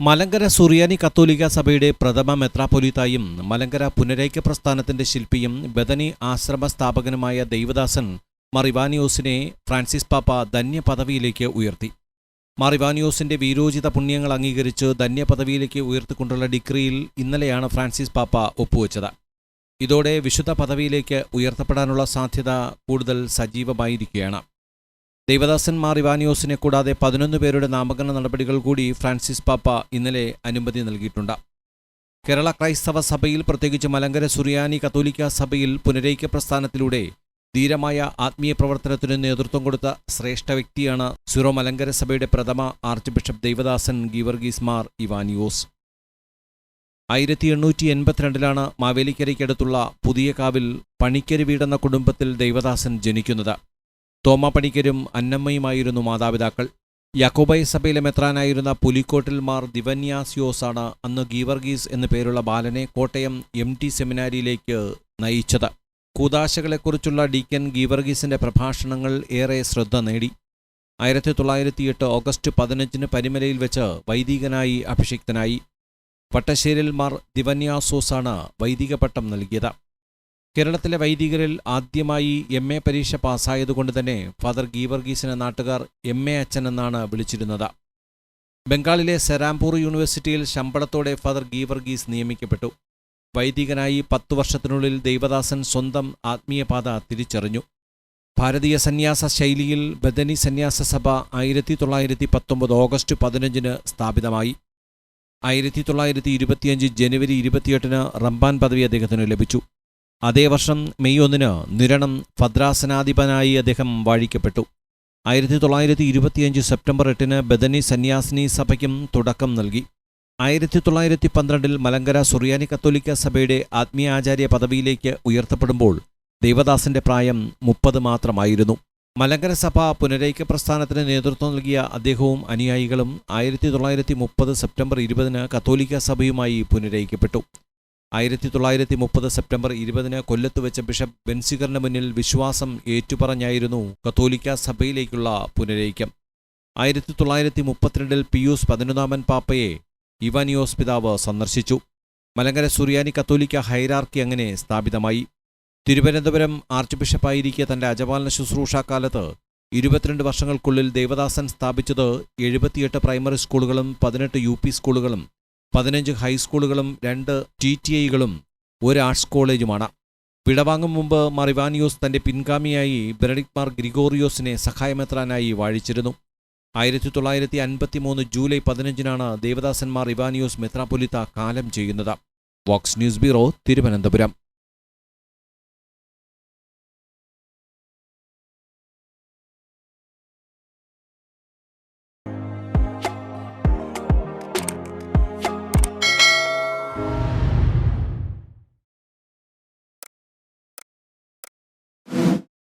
മലങ്കര സുറിയാനി കത്തോലിക്ക സഭയുടെ പ്രഥമ മെത്രാപ്പൊലീത്തായും മലങ്കര പുനരൈക്യ പ്രസ്ഥാനത്തിന്റെ ശില്പിയും ബദനി ആശ്രമ സ്ഥാപകനുമായ ദൈവദാസൻ മറിവാനിയോസിനെ ഫ്രാൻസിസ് പാപ്പ ധന്യപദവിയിലേക്ക് ഉയർത്തി. മറിവാനിയോസിന്റെ വീരോചിത പുണ്യങ്ങൾ അംഗീകരിച്ച് ധന്യപദവിയിലേക്ക് ഉയർത്തിക്കൊണ്ടുള്ള ഡിഗ്രിയിൽ ഇന്നലെയാണ് ഫ്രാൻസിസ് പാപ്പ ഒപ്പുവെച്ചത്. ഇതോടെ വിശുദ്ധ പദവിയിലേക്ക് ഉയർത്തപ്പെടാനുള്ള സാധ്യത കൂടുതൽ സജീവമായിരിക്കുകയാണ്. ദൈവദാസൻ മാർ ഇവാനിയോസിനെ കൂടാതെ പതിനൊന്ന് പേരുടെ നാമകരണ നടപടികൾ കൂടി ഫ്രാൻസിസ് പാപ്പ ഇന്നലെ അനുമതി നൽകിയിട്ടുണ്ട്. കേരള ക്രൈസ്തവ സഭയിൽ പ്രത്യേകിച്ച് മലങ്കര സുറിയാനി കത്തോലിക്ക സഭയിൽ പുനരൈക്യ പ്രസ്ഥാനത്തിലൂടെ ധീരമായ ആത്മീയ പ്രവർത്തനത്തിന് നേതൃത്വം കൊടുത്ത ശ്രേഷ്ഠ വ്യക്തിയാണ് സിറോ മലങ്കര സഭയുടെ പ്രഥമ ആർച്ച് ബിഷപ്പ് ദൈവദാസൻ ഗീവർഗീസ് മാർ ഇവാനിയോസ്. ആയിരത്തി എണ്ണൂറ്റി എൺപത്തിരണ്ടിലാണ് മാവേലിക്കരയ്ക്കടുത്തുള്ള പുതിയ കാവിൽ പണിക്കരി വീടെന്ന കുടുംബത്തിൽ ദൈവദാസൻ ജനിക്കുന്നത്. തോമ പണിക്കരും അന്നമ്മയുമായിരുന്നു മാതാപിതാക്കൾ. യാക്കോബൈ സഭയിലെ മെത്രാനായിരുന്ന പുലിക്കോട്ടിൽ മാർ ദിവന്യാസിയോസാണ് അന്ന് ഗീവർഗീസ് എന്നു പേരുള്ള ബാലനെ കോട്ടയം എം ടി സെമിനാരിയിലേക്ക് നയിച്ചത്. കൂതാശകളെക്കുറിച്ചുള്ള ഡീക്കൻ ഗീവർഗീസിന്റെ പ്രഭാഷണങ്ങൾ ഏറെ ശ്രദ്ധ നേടി. ആയിരത്തി തൊള്ളായിരത്തി എട്ട് ഓഗസ്റ്റ് പതിനഞ്ചിന് പരിമലയിൽ വെച്ച് വൈദികനായി അഭിഷിക്തനായി. പട്ടശ്ശേരിൽ മാർ ദിവന്യാസോസാണ് വൈദിക പട്ടം നൽകിയത്. കേരളത്തിലെ വൈദികരിൽ ആദ്യമായി എം എ പരീക്ഷ പാസ്സായതുകൊണ്ട് തന്നെ ഫാദർ ഗീവർഗീസിനെ നാട്ടുകാർ എം എ അച്ഛൻ എന്നാണ് വിളിച്ചിരുന്നത്. ബംഗാളിലെ സെരാംപൂർ യൂണിവേഴ്സിറ്റിയിൽ ശമ്പളത്തോടെ ഫാദർ ഗീവർഗീസ് നിയമിക്കപ്പെട്ടു. വൈദികനായി പത്തു വർഷത്തിനുള്ളിൽ ദൈവദാസൻ സ്വന്തം ആത്മീയപാത തിരിച്ചറിഞ്ഞു. ഭാരതീയ സന്യാസ ശൈലിയിൽ ബദനി സന്യാസ സഭ ആയിരത്തി തൊള്ളായിരത്തി പത്തൊമ്പത് ഓഗസ്റ്റ് പതിനഞ്ചിന് സ്ഥാപിതമായി. ആയിരത്തി തൊള്ളായിരത്തി ഇരുപത്തിയഞ്ച് ജനുവരി ഇരുപത്തിയെട്ടിന് റംബാൻ പദവി അദ്ദേഹത്തിന് ലഭിച്ചു. അതേ വർഷം മെയ് ഒന്നിന് നിരണം ഭദ്രാസനാധിപനായി അദ്ദേഹം വാഴിക്കപ്പെട്ടു. ആയിരത്തി തൊള്ളായിരത്തി ഇരുപത്തിയഞ്ച് സെപ്റ്റംബർ എട്ടിന് ബദനി സന്യാസിനി സഭയ്ക്കും തുടക്കം നൽകി. ആയിരത്തി തൊള്ളായിരത്തി പന്ത്രണ്ടിൽ മലങ്കര സുറിയാനി കത്തോലിക്ക സഭയുടെ ആത്മീയാചാര്യ പദവിയിലേക്ക് ഉയർത്തപ്പെടുമ്പോൾ ദേവദാസിന്റെ പ്രായം മുപ്പത് മാത്രമായിരുന്നു. മലങ്കര സഭ പുനരൈക്യ പ്രസ്ഥാനത്തിന് നേതൃത്വം നൽകിയ അദ്ദേഹവും അനുയായികളും ആയിരത്തി തൊള്ളായിരത്തി മുപ്പത് സെപ്റ്റംബർ ഇരുപതിന് കത്തോലിക്ക സഭയുമായി പുനരൈക്യപ്പെട്ടു. ആയിരത്തി തൊള്ളായിരത്തി മുപ്പത് സെപ്റ്റംബർ ഇരുപതിന് കൊല്ലത്ത് വെച്ച ബിഷപ്പ് ബെൻസിഗറിന് മുന്നിൽ വിശ്വാസം ഏറ്റുപറഞ്ഞായിരുന്നു കത്തോലിക്ക സഭയിലേക്കുള്ള പുനരൈക്യം ആയിരത്തി തൊള്ളായിരത്തി മുപ്പത്തിരണ്ടിൽ പിയൂസ് പതിനൊന്നാമൻ പാപ്പയെ ഇവാനിയോസ് പിതാവ് സന്ദർശിച്ചു. മലങ്കര സുറിയാനി കത്തോലിക്ക ഹൈറാർക്കി അങ്ങനെ സ്ഥാപിതമായി. തിരുവനന്തപുരം ആർച്ച് ബിഷപ്പായിരിക്കെ തന്റെ അജപാലന ശുശ്രൂഷാക്കാലത്ത് ഇരുപത്തിരണ്ട് വർഷങ്ങൾക്കുള്ളിൽ ദേവദാസൻ സ്ഥാപിച്ചത് എഴുപത്തിയെട്ട് പ്രൈമറി സ്കൂളുകളും പതിനെട്ട് യു സ്കൂളുകളും പതിനഞ്ച് ഹൈസ്കൂളുകളും രണ്ട് ടി ടി ഐകളും ഒരു ആർട്സ് കോളേജുമാണ്. വിടവാങ്ങും മുമ്പ് മറിവാനിയോസ് തന്റെ പിൻഗാമിയായി ബെനഡിക് മാർ ഗ്രിഗോറിയോസിനെ സഹായമെത്രാനായി വാഴിച്ചിരുന്നു. ആയിരത്തി തൊള്ളായിരത്തി അൻപത്തി മൂന്ന് ജൂലൈ പതിനഞ്ചിനാണ് ദേവദാസന്മാർ ഇവാനിയോസ് മെത്രാപൊലിത്ത കാലം ചെയ്യുന്നത്. Vox news bureau Thiruvananthapuram.